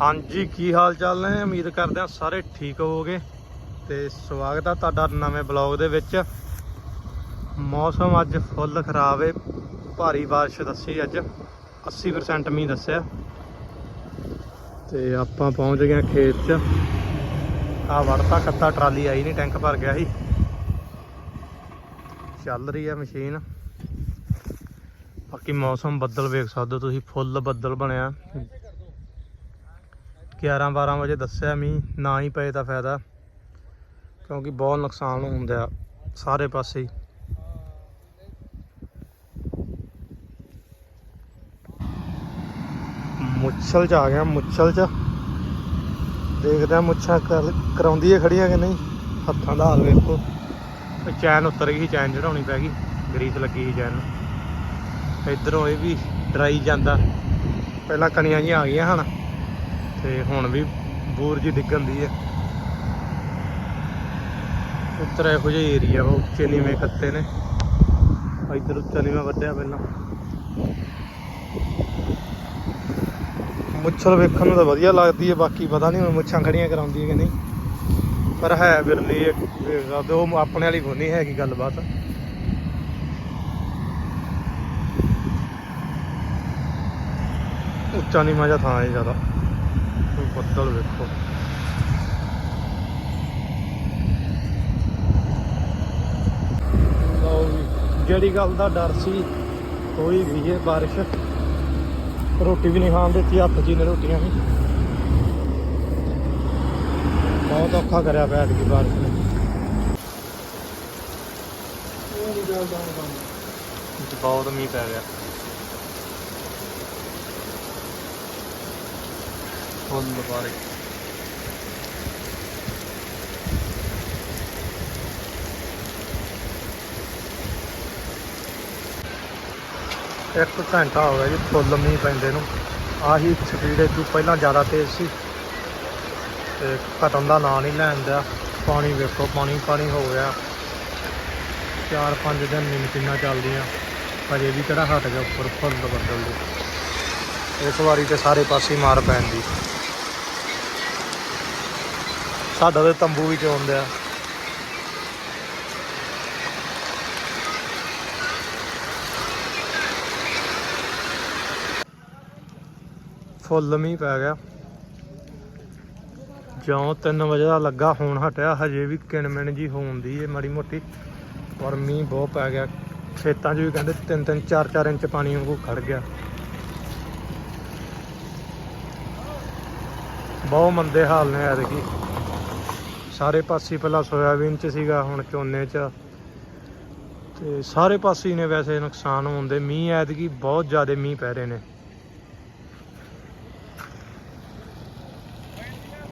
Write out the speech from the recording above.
ਹਾਂਜੀ, ਕੀ ਹਾਲ ਚਾਲ ਨੇ? ਉਮੀਦ ਕਰਦੇ ਹਾਂ ਸਾਰੇ ਠੀਕ ਹੋਵੋਗੇ ਤੇ ਸਵਾਗਤ ਆ ਤੁਹਾਡਾ ਨਵੇਂ ਬਲੌਗ ਦੇ ਵਿੱਚ। ਮੌਸਮ ਅੱਜ ਫੁੱਲ ਖਰਾਬ ਏ, ਭਾਰੀ ਬਾਰਿਸ਼ ਦੱਸੀ ਅੱਜ 80% ਮੀਂਹ ਦੱਸਿਆ। ਤੇ ਆਪਾਂ ਪਹੁੰਚ ਗਏ ਖੇਤ 'ਚ। ਆ ਵੜਤਾ ਕੱਤਾ, ਟਰਾਲੀ ਆਈ ਨਹੀਂ ਟੈਂਕ ਭਰ ਗਿਆ ਸੀ। ਚੱਲ ਰਹੀ ਆ ਮਸ਼ੀਨ। ਬਾਕੀ ਮੌਸਮ ਬੱਦਲ ਵੇਖ ਸਕਦੇ ਹੋ ਤੁਸੀਂ, ਫੁੱਲ ਬੱਦਲ ਬਣਿਆ। 11 12 ਵਜੇ ਦੱਸਿਆ ਮੀਂਹ, ਨਾ ਹੀ ਪਏ ਤਾਂ ਫਾਇਦਾ, ਕਿਉਂਕਿ ਬਹੁਤ ਨੁਕਸਾਨ ਹੁੰਦਾ ਸਾਰੇ ਪਾਸੇ ਮੁੱਛਲ ਚ ਆ ਗਿਆ, ਮੁੱਛਲ ਚ। ਦੇਖਦੇ ਮੁੱਛਾਂ ਕਰ- ਕਰਾਉਂਦੀ ਹੈ ਖੜੀਆਂ ਕਿ ਨਹੀਂ। ਹੱਥਾਂ ਦਾ ਹਾਲ ਵੇਖੋ। ਚੈਨ ਉਤਰ ਗਈ ਚੈਨ ਚੜਾਉਣੀ ਪੈ ਗਈ। ਗਰੀਸ ਲੱਗੀ ਸੀ ਚੈਨ। ਨੂੰ ਇਧਰੋਂ ਇਹ ਵੀ ਡਰਾਈ ਜਾਂਦਾ। ਪਹਿਲਾਂ ਕਣੀਆਂ ਜਿਹੀਆਂ ਆ ਗਈਆਂ ਹਨ। ਤੇ ਹੁਣ ਵੀ ਬੂਰ ਜੀ ਡਿੱਗਣ ਦੀ ਹੈ ਉੱਤਰ ਇਹੋ ਜਿਹਾ ਏਰੀਆ ਵਾ, ਉੱਚੇ ਨੀਵੇਂ ਖੱਤੇ ਨੇ। ਇੱਧਰ ਉੱਚਾ ਨੀਵਾਂ ਵੱਢਿਆ ਪਹਿਲਾਂ। ਮੁੱਛਲ ਵੇਖਣ ਨੂੰ ਤਾਂ ਵਧੀਆ ਲੱਗਦੀ ਹੈ ਬਾਕੀ ਪਤਾ ਨਹੀਂ ਹੁਣ ਮੁੱਛਾਂ ਖੜੀਆਂ ਕਰਾਉਂਦੀ ਹੈ ਕਿ ਨਹੀਂ। ਪਰ ਹੈ ਬਿਰਲੀ ਵੇਖ ਸਕਦੇ ਉਹ ਆਪਣੇ ਵਾਲੀ ਕੋਈ ਹੈਗੀ ਗੱਲਬਾਤ। ਉੱਚਾ ਨੀਵਾਂ ਜਿਹਾ ਥਾਂ ਹੈ ਜ਼ਿਆਦਾ। ਬੱਦਲ ਵੇਖੋ। ਲਓ ਵੀ ਜਿਹੜੀ ਗੱਲ ਦਾ ਡਰ ਸੀ ਹੋਈ ਗਈ ਹੈ ਬਾਰਿਸ਼। ਰੋਟੀ ਵੀ ਨਹੀਂ ਖਾਣ ਦਿੱਤੀ ਹੱਥ ਹੀ ਨੇ ਰੋਟੀਆਂ ਵੀ। ਬਹੁਤ ਔਖਾ ਕਰਿਆ ਪਿਆ ਐਤਕੀ ਬਾਰਿਸ਼ ਨੇ। ਬਹੁਤ ਮੀਂਹ ਪੈ ਗਿਆ ਫੁੱਲ ਬਾਰਿਸ਼ ਇੱਕ ਘੰਟਾ ਹੋ ਗਿਆ ਜੀ, ਫੁੱਲ ਮੀਂਹ ਪੈਂਦੇ ਨੂੰ। ਆਹੀ ਸਪੀਡ ਤੋਂ ਪਹਿਲਾਂ ਜ਼ਿਆਦਾ ਤੇਜ਼ ਸੀ। ਤੇ ਘਟਣ ਦਾ ਨਾਂ ਨਹੀਂ ਲੈਣ ਦਿਆ। ਪਾਣੀ ਵੇਖੋ, ਪਾਣੀ ਪਾਣੀ ਹੋ ਗਿਆ। ਚਾਰ ਪੰਜ ਦਿਨ ਨੀ ਮਸ਼ੀਨਾਂ ਚੱਲਦੀਆਂ। ਅਜੇ ਵੀ ਕਿਹੜਾ ਹਟ ਗਿਆ ਉੱਪਰ, ਫੁੱਲ ਬੱਦਲ ਦੇ ਇਸ ਵਾਰੀ ਤੇ ਸਾਰੇ ਪਾਸੇ ਮਾਰ ਪੈਣ ਦੀ ਸਾਡਾ ਤੇ ਤੰਬੂ ਵੀ ਚੋਂਦੇ ਆ ਫੁੱਲ ਮੀਂਹ ਪੈ ਗਿਆ। ਜਿਉਂ 3 ਵਜੇ ਦਾ ਲੱਗਾ, ਹੋਣ ਹਟਿਆ, ਹਜੇ ਵੀ ਕਿਣਮਿਣ ਜੀ ਹੋਉਂਦੀ ਏ ਮਾੜੀ ਮੋਟੀ। ਔਰ ਮੀਂਹ ਬਹੁਤ ਪੈ ਗਿਆ। ਖੇਤਾਂ 'ਚ ਵੀ ਕਹਿੰਦੇ 3 3 4 4 ਇੰਚ ਪਾਣੀ ਵਾਂਗੂ ਖੜ ਗਿਆ। ਬਹੁਤ ਮੰਦੇ ਹਾਲ ਨੇ ਐਤਕੀ। ਸਾਰੇ ਪਾਸੇ ਪਹਿਲਾਂ ਸੋਇਆਬੀਨ 'ਚ ਸੀਗਾ, ਹੁਣ ਝੋਨੇ 'ਚ। ਤੇ ਸਾਰੇ ਪਾਸੇ ਨੇ ਵੈਸੇ ਨੁਕਸਾਨ ਹੋਣ ਦੇ। ਮੀਂਹ ਐਤਕੀ ਬਹੁਤ ਜ਼ਿਆਦਾ ਮੀਂਹ ਪੈ ਰਹੇ ਨੇ।